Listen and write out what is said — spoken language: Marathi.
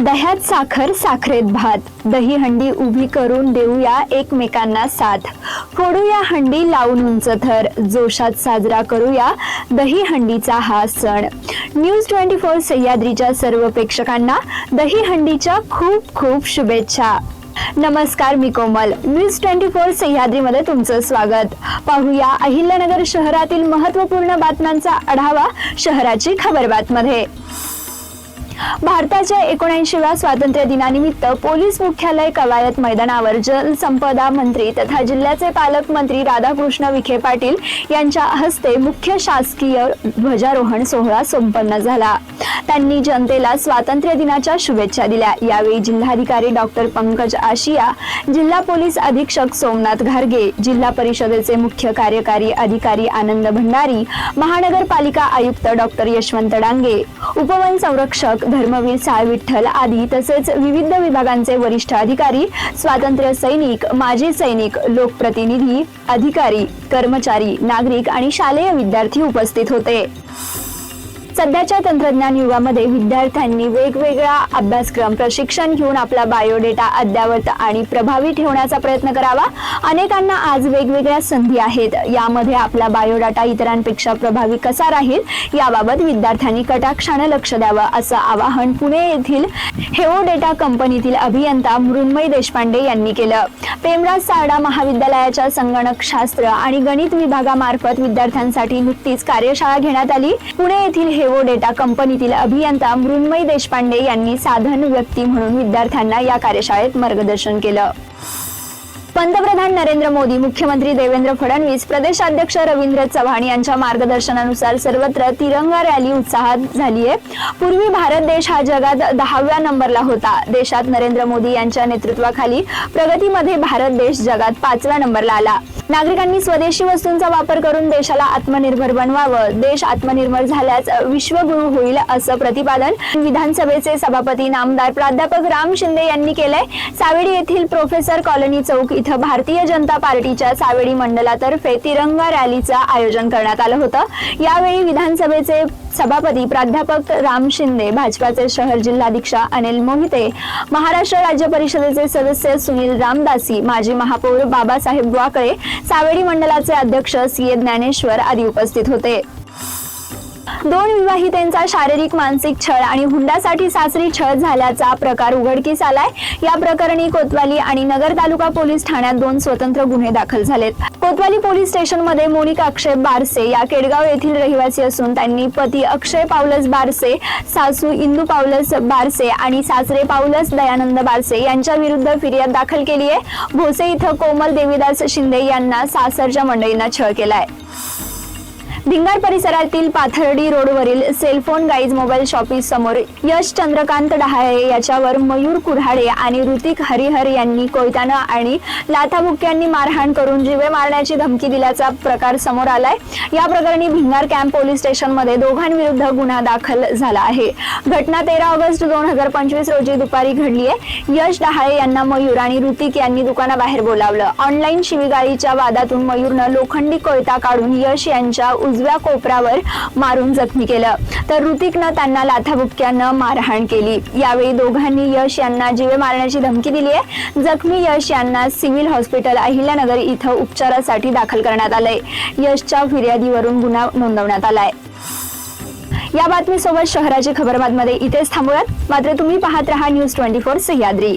दह्यात साखर साखरेत भात. दही हंडी उभी करून देऊया एकमेकांना साथ. फोडूया हंडी लावून उंच थर. जोशात साजरा करूया दही हंडीचा हा सण. न्यूज ट्वेंटी फोर सह्याद्रीच्या सर्व प्रेक्षकांना दही हंडीच्या खूप खूप शुभेच्छा. नमस्कार मी कोमल. न्यूज ट्वेंटी फोर सह्याद्रीमध्ये तुमचं स्वागत. पाहूया अहिल्यानगर शहरातील महत्त्वपूर्ण बातम्यांचा आढावा शहराची खबरबातमध्ये. भारताच्या एकोणऐंशीव्या स्वातंत्र्य दिनानिमित्त पोलीस मुख्यालय कवायत मैदानावर जलसंपदा मंत्री तथा जिल्ह्याचे पालकमंत्री राधाकृष्ण विखे पाटील यांच्या हस्ते मुख्य शासकीय ध्वजारोहण सोहळा संपन्न झाला. त्यांनी जनतेला स्वातंत्र्य दिनाच्या शुभेच्छा दिल्या. यावेळी जिल्हाधिकारी डॉक्टर पंकज आशिया जिल्हा पोलीस अधीक्षक सोमनाथ घारगे जिल्हा परिषदेचे मुख्य कार्यकारी अधिकारी आनंद भंडारी महानगरपालिका आयुक्त डॉक्टर यशवंत डांगे उपवन संरक्षक धर्मवीर साळ विठ्ठल आदी तसेच विविध विभागांचे वरिष्ठ अधिकारी स्वातंत्र्य सैनिक माजी सैनिक लोकप्रतिनिधी अधिकारी कर्मचारी नागरिक आणि शालेय विद्यार्थी उपस्थित होते. सध्याच्या तंत्रज्ञान युगामध्ये विद्यार्थ्यांनी वेगवेगळा अभ्यासक्रम प्रशिक्षण घेऊन आपला बायोडेटा अद्यावत आणि प्रभावी ठेवण्याचा प्रयत्न करावा. अनेकांना आज वेगवेगळ्या संधी आहेत. यामध्ये आपला बायोडाटा इतरांपेक्षा प्रभावी कसा राहील? याबाबत विद्यार्थ्यांनी कटाक्षाने लक्ष द्यावं असं आवाहन पुणे येथील हेओ डेटा कंपनीतील अभियंता मृण्मयी देशपांडे यांनी केलं. पेमराज सारडा महाविद्यालयाच्या संगणक शास्त्र आणि गणित विभागामार्फत विद्यार्थ्यांसाठी नुकतीच कार्यशाळा घेण्यात आली. पुणे येथील हेओ हेवो डेटा कंपनीतील अभियंता मृण्मयी देशपांडे यांनी साधन व्यक्ती म्हणून विद्यार्थ्यांना या कार्यशाळेत मार्गदर्शन केलं. पंतप्रधान नरेंद्र मोदी मुख्यमंत्री देवेंद्र फडणवीस प्रदेशाध्यक्ष रवींद्र चव्हाण यांच्या मार्गदर्शनानुसार सर्वत्र तिरंगा रॅली उत्साहात झाली आहे. पूर्वी भारत देश हा जगात दहाव्या नंबरला होता. देशात नरेंद्र मोदी यांच्या नेतृत्वाखाली प्रगतीमध्ये भारत देश जगात पाचव्या नंबरला आला. नागरिकांनी स्वदेशी वस्तूंचा वापर करून देशाला आत्मनिर्भर बनवावं. देश आत्मनिर्भर झाल्यास विश्वगुरु होईल असं प्रतिपादन विधानसभेचे सभापती नामदार प्राध्यापक राम शिंदे यांनी केलंय. सावेडी येथील प्रोफेसर कॉलनी चौक इथं भारतीय जनता पार्टीच्या सावेडी मंडळातर्फे तिरंगा रॅलीचं आयोजन करण्यात आलं होतं. यावेळी विधानसभेचे सभापती प्राध्यापक राम शिंदे भाजपाचे शहर जिल्हाधीक्षा अनिल मोहिते महाराष्ट्र राज्य परिषदेचे सदस्य सुनील रामदासी माजी महापौर बाबासाहेब वाकळे सावेडी मंडळाचे अध्यक्ष सी ए ज्ञानेश्वर आदी उपस्थित होते. दोन विवाहितेंचा शारीरिक मानसिक छळ आणि हुंडासाठी सासरी छळ झाल्याचा प्रकार उघडकीस आलाय. या प्रकरणी कोतवाली आणि नगर तालुका पोलीस ठाण्यात दोन स्वतंत्र गुन्हे दाखल झालेत. कोतवाली पोलीस स्टेशनमध्ये मोनिका अक्षय बारसे या केडगाव येथील रहिवासी असून त्यांनी पती अक्षय पावलस बारसे सासू इंदू पावलस बारसे आणि सासरे पावलस दयानंद बारसे यांच्या विरुद्ध फिर्याद दाखल केली आहे भोसे इथं कोमल देवीदास शिंदे यांना सासरच्या मंडळींना छळ केलाय. भिंगार परिसरातील पाथर्डी रोडवरील सेलफोन गाईज मोबाईल शॉपी समोर यश चंद्रकांत डहाळे याच्यावर मयूर कुऱ्हाडे आणि ऋतिक हरिहर यांनी कोयतानं आणि लाथाबुक्यांनी मारहाण करून जीवे मारण्याची धमकी दिल्याचा प्रकार समोर आलाय. या प्रकरणी भिंगार कॅम्प पोलीस स्टेशनमध्ये दोघांविरुद्ध गुन्हा दाखल झाला आहे. घटना तेरा ऑगस्ट दोन हजार पंचवीस रोजी दुपारी घडली आहे. यश डहाळे यांना मयूर आणि ऋतिक यांनी दुकानाबाहेर बोलावलं. ऑनलाईन शिवीगाळीच्या वादातून मयूरनं लोखंडी कोयता काढून यश यांच्या उजव्या कोपरावर मारून जखमी केलं. तर ऋतिकनं त्यांना लाथाबुक्क्यानं मारहाण केली. यावेळी दोघांनी यश यांना जीवे मारण्याची धमकी दिली आहे. जखमी यश यांना सिव्हिल हॉस्पिटल अहिल्यानगर इथं उपचारासाठी दाखल करण्यात आलंय. यशच्या फिर्यादीवरून गुन्हा नोंदवण्यात आलाय. या बातमीसोबत शहराची खबरबातमध्ये इथेच थांबूयात. मात्र तुम्ही पाहत रहा न्यूज ट्वेंटी फोर सह्याद्री.